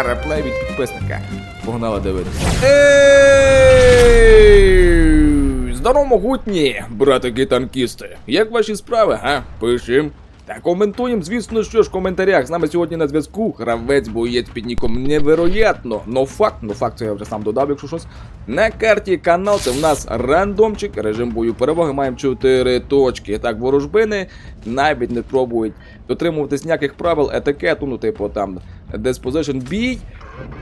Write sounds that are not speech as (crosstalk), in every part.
Реплей від підписника. Погнали дивитися. Здорово, могутні, братики танкісти. Як ваші справи, га? Пишем. Та коментуємо, звісно, що ж в коментарях. З нами сьогодні на зв'язку гравець боєць під ніком невероятно. Но факт, ну факт це я вже сам додав, якщо щось. На карті канал це в нас рандомчик, режим бою переваги. Маємо 4 точки. Так, ворожбини навіть не пробують дотримуватись ніяких правил етикету, ну, типу там диспозишн бій.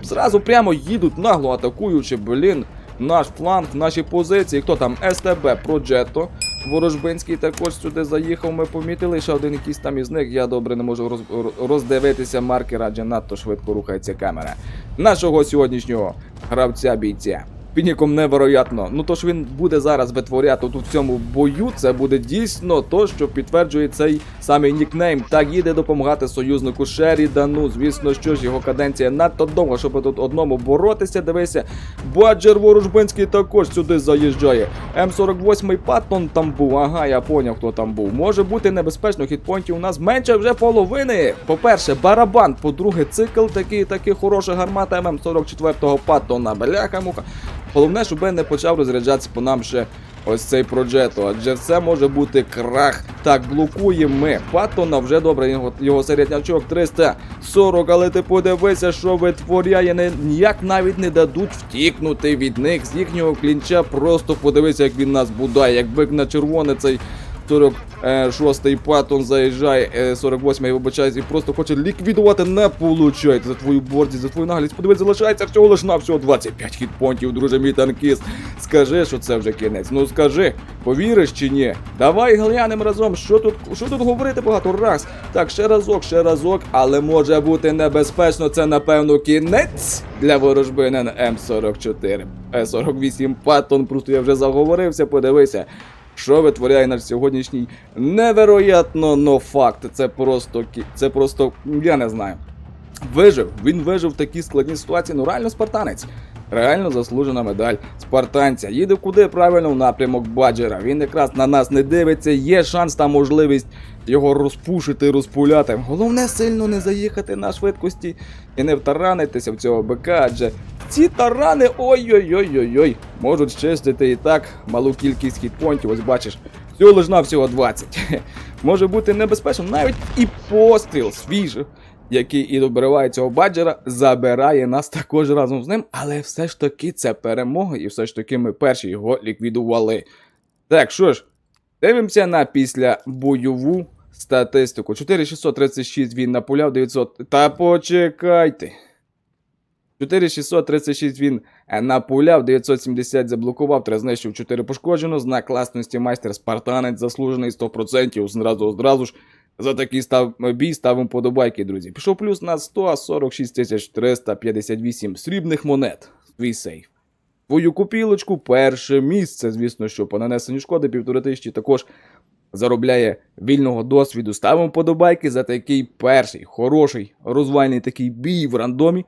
Зразу прямо їдуть нагло атакуючи, блін. Наш фланг, наші позиції. Хто там? СТБ, Проджетто. Ворожбинський також сюди заїхав. Ми помітили ще один якийсь там із них. Я добре не можу роз, роздивитися маркер, адже надто швидко рухається камера. Нашого сьогоднішнього гравця бійця. Під ніком невероятно. Ну то ж він буде зараз витворяти тут в цьому бою. Це буде дійсно то, що підтверджує цей самий нікнейм. Так їде допомагати союзнику Шерідану. Звісно, що ж його каденція надто довга, щоб тут одному боротися. Дивися, Баджер Ворожбинський також сюди заїжджає. М48 Паттон там був. Ага, я поняв, хто там був. Може бути небезпечно. Хітпойнтів у нас менше вже половини. По-перше, барабан. По-друге, цикл такий, такий хороший гармата ММ44 Паттона. Бляха муха. Головне, щоб не почав розряджатися по нам ще ось цей проджето, адже все може бути крах. Так, блокуємо ми. Паттона вже добре, його, його середнячок 340, але ти подивися, що витворяє, не, ніяк навіть не дадуть втікнути від них з їхнього клінча. Просто подивися, як він нас будає, як бик на червоне цей 46-й паттон заїжджає, е, 48-й вибачається і просто хоче ліквідувати. Не получається за твою бордість, за твою наглість. Подивись, залишається всього лиш на всього 25 хітпонтів, друже мій танкіст. Скажи, що це вже кінець. Ну скажи, повіриш чи ні? Давай глянемо разом, що тут, що тут говорити багато раз. Так, ще разок, ще разок, але може бути небезпечно. Це напевно кінець для ворожби на М44. Е48 паттон, просто я вже заговорився, подивися. Що витворяє наш сьогоднішній невероятно, но факт. Це просто це просто я не знаю. Вижив, він вижив в такій складній ситуації. Ну реально спартанець. Реально заслужена медаль спартанця. Їде куди правильно в напрямок Баджера. Він якраз на нас не дивиться. Є шанс та можливість його розпушити, розпуляти. Головне сильно не заїхати на швидкості і не втаранитися в цього бика, адже ці тарани ой-ой-ой-ой-ой можуть чистити і так малу кількість хітпонтів. Ось бачиш, всього лиш на всього 20. (laughs) Може бути небезпечно, навіть і постріл свіжий, який і добиває цього баджера, забирає нас також разом з ним. Але все ж таки це перемога, і все ж таки ми перші його ліквідували. Так, що ж, дивимося на післябойову статистику. 4636 він напуляв 900. Та почекайте. 4636 він е, напуляв, 970 заблокував, 3 знищив, 4 пошкоджено. Знак класності майстер спартанець заслужений 100%. Зразу одразу ж за такий став бій ставимо подобайки, друзі. Пішов плюс на 146 358 срібних монет. Твій сейф. Твою купілочку, перше місце, звісно, що по нанесенню шкоди півтори тисячі також заробляє вільного досвіду. Ставимо подобайки за такий перший, хороший, розвальний такий бій в рандомі.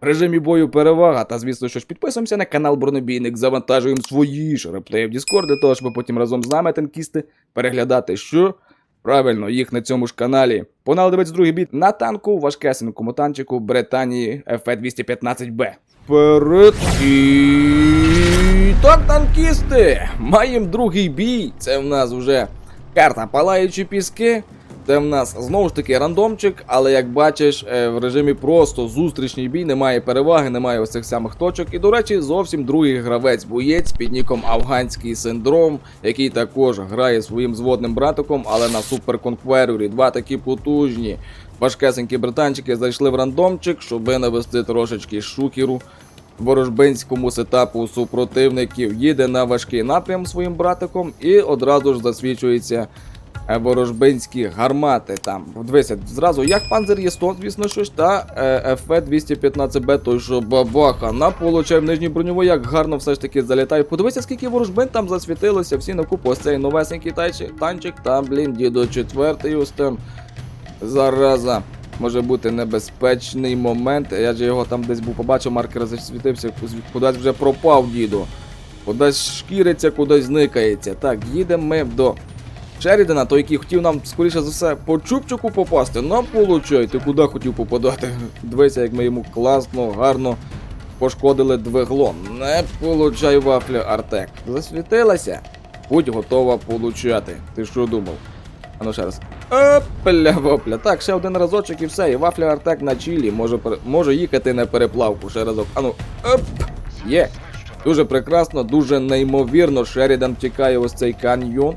Режимі бою перевага. Та звісно, що ж підписуємося на канал Бронебійник, завантажуємо свої ж в Discord, для того, щоб потім разом з нами танкісти переглядати, що правильно їх на цьому ж каналі. Погнали дивитися другий бій на танку, важкесенькому танчику Британії FE-215B. Вперед і так, танкісти! Маємо другий бій. Це в нас вже карта Палаючі піски. Це в нас знову ж таки рандомчик, але як бачиш, е, в режимі просто зустрічний бій, немає переваги, немає ось цих самих точок. І, до речі, зовсім другий гравець-боєць під ніком Афганський синдром, який також грає своїм зводним братиком, але на суперконкверюрі. Два такі потужні. Важкесенькі британчики зайшли в рандомчик, щоб навести трошечки шукеру ворожбинському сетапу супротивників. Їде на важкий напрям своїм братиком і одразу ж засвічується ворожбинські гармати там. Дивися, зразу як панзер є 100, звісно, щось, та е, ФВ-215Б, той що бабаха, на получай в нижній броньову, як гарно все ж таки залітає. Подивися, скільки ворожбин там засвітилося, всі на купу. Ось цей новесенький танчик, там, блін, дідо четвертий ось там. Зараза. Може бути небезпечний момент. Я же його там десь був побачив, маркер засвітився, кудись вже пропав діду. Кудись шкіриться, кудись зникається. Так, їдемо ми до Шерідана, той, який хотів нам, скоріше за все, по чубчику попасти. Нам получай, ти куди хотів попадати? (laughs) Дивися, як ми йому класно, гарно пошкодили двигло. Не получай вафля Артек. Засвітилася? Будь готова получати. Ти що думав? Ану ще раз. Опля вопля. Так, ще один разочок і все. І вафля Артек на чилі. Може, може їхати на переплавку. Ще разок. Ану. Оп! Є. Дуже прекрасно, дуже неймовірно. Шерідан втікає ось цей каньйон.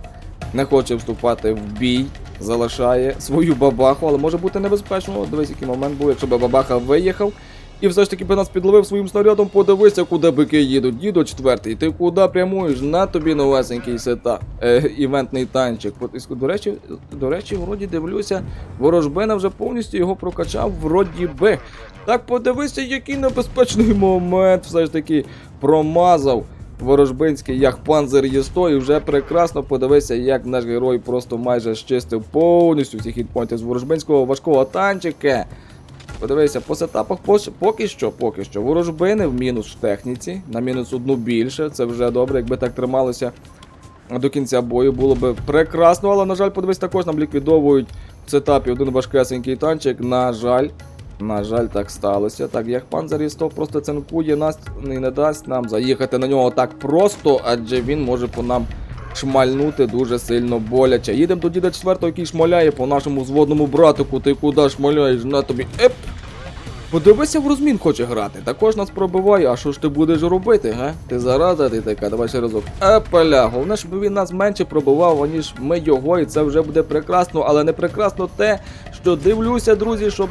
Не хоче вступати в бій. Залишає свою бабаху, але може бути небезпечно. Дивись, який момент був, якщо би бабаха виїхав. І все ж таки би нас підловив своїм снарядом, подивися, куди бики їдуть. Дідо четвертий, ти куди прямуєш? На тобі новесенький сета, е, івентний танчик. До речі, до речі, вроді дивлюся, ворожбина вже повністю його прокачав, вроді би. Так подивися, який небезпечний момент все ж таки промазав. Ворожбинський як панзер Є100 і вже прекрасно подивися, як наш герой просто майже щистив повністю всі хітпойнти з ворожбинського важкого танчика. Подивися, по сетапах поки що, поки що. Ворожбини в мінус в техніці, на мінус одну більше. Це вже добре, якби так трималося до кінця бою, було б прекрасно, але, на жаль, подивись, також нам ліквідовують в сетапі один важкесенький танчик. На жаль, на жаль, так сталося. Так, як пан Зарістов просто цинкує нас і не дасть нам заїхати на нього так просто, адже він може по нам шмальнути дуже сильно боляче. Їдемо до четвертого, який шмаляє по нашому зводному братику. Ти куди шмаляєш? На тобі. Еп! Подивися, в розмін хоче грати. Також нас пробиває, а що ж ти будеш робити, га? Ти зараза, ти така, давай ще разок. Епаля, головне, щоб він нас менше пробивав, аніж ми його, і це вже буде прекрасно, але не прекрасно те, що дивлюся, друзі, що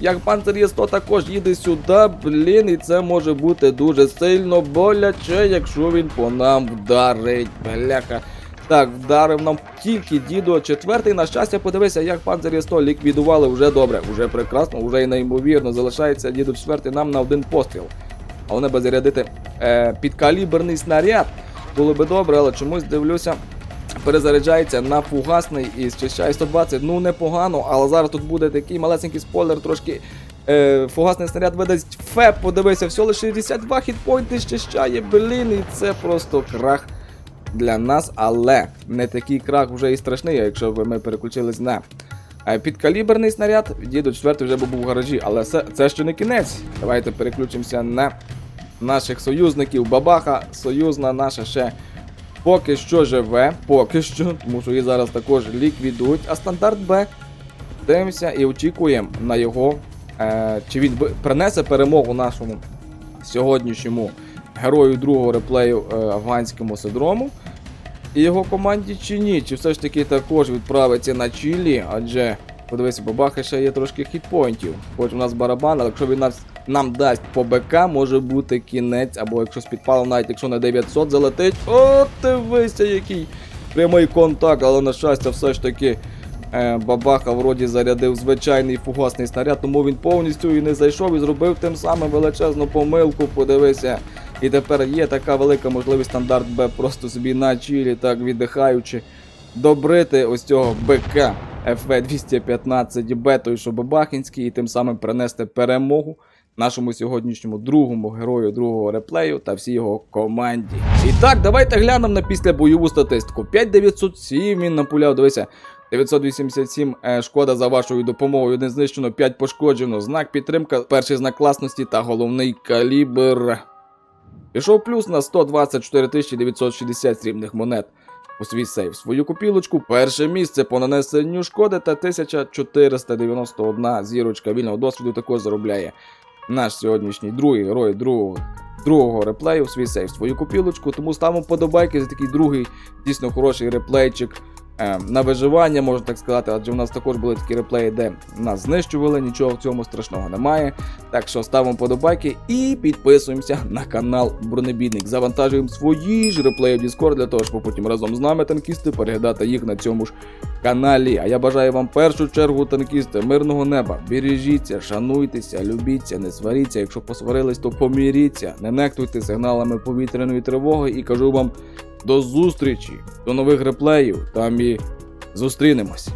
як панцир є 100 також їде сюди, блін, і це може бути дуже сильно боляче, якщо він по нам вдарить. Бляха. Так, вдарив нам тільки дідо четвертий. На щастя, подивися, як панцирі 100 ліквідували вже добре, вже прекрасно, вже і неймовірно. Залишається дідо четвертий нам на один постріл. Але не зарядити е, підкаліберний снаряд. Було би добре, але чомусь дивлюся. Перезаряджається на фугасний і зчищає 120. Ну непогано, але зараз тут буде такий малесенький спойлер, трошки. Е, фугасний снаряд видасть феп, подивися, всього лише 62 хітпойнти щищає, блін, і це просто крах для нас, але не такий крах вже і страшний, якщо б ми переключились на е, підкаліберний снаряд, дідо четвертий вже був в гаражі, але це, це ще не кінець. Давайте переключимося на наших союзників. Бабаха, союзна наша ще поки що живе, поки що, тому що її зараз також ліквідують. А стандарт Б дивимося і очікуємо на його. Е, чи він принесе перемогу нашому сьогоднішньому герою другого реплею е, афганському синдрому і його команді чи ні? Чи все ж таки також відправиться на Чилі? Адже подивися, бабаха ще є трошки хітпойнтів. Хоч у нас барабан, але якщо він нас нам дасть по БК, може бути кінець, або якщо з підпалом, навіть якщо на 900 залетить. О, дивися, який прямий контакт, але на щастя, все ж таки. Е, Бабаха вроді зарядив звичайний фугасний снаряд, тому він повністю і не зайшов і зробив тим самим величезну помилку. Подивися. І тепер є така велика можливість стандарт Б просто собі на чилі, так віддихаючи, добрити ось цього БК ФВ-215 Б, той що Бабахінський, і тим самим принести перемогу нашому сьогоднішньому другому герою другого реплею та всій його команді. І так, давайте глянемо на післябойову статистику. 5907 він напуляв, дивися. 987 е, шкода за вашою допомогою. Не знищено 5 пошкоджено. Знак підтримка, перший знак класності та головний калібр. Пішов плюс на 124 960 срібних монет. У свій сейф свою купілочку. Перше місце по нанесенню шкоди та 1491 зірочка вільного досвіду також заробляє наш сьогоднішній другий герой другого, другого реплею в свій сейф свою купілочку. Тому ставимо подобайки за такий другий дійсно хороший реплейчик. Е, На виживання, можна так сказати, адже у нас також були такі реплеї, де нас знищували, нічого в цьому страшного немає. Так що ставимо подобайки і підписуємося на канал Бронебійник. Завантажуємо свої ж реплеї в Discord для того, щоб потім разом з нами танкісти переглядати їх на цьому ж каналі. А я бажаю вам в першу чергу танкісти, мирного неба. Бережіться, шануйтеся, любіться, не сваріться. Якщо посварились, то поміріться, не нехтуйте сигналами повітряної тривоги і кажу вам до зустрічі, до нових реплеїв. Там і зустрінемось.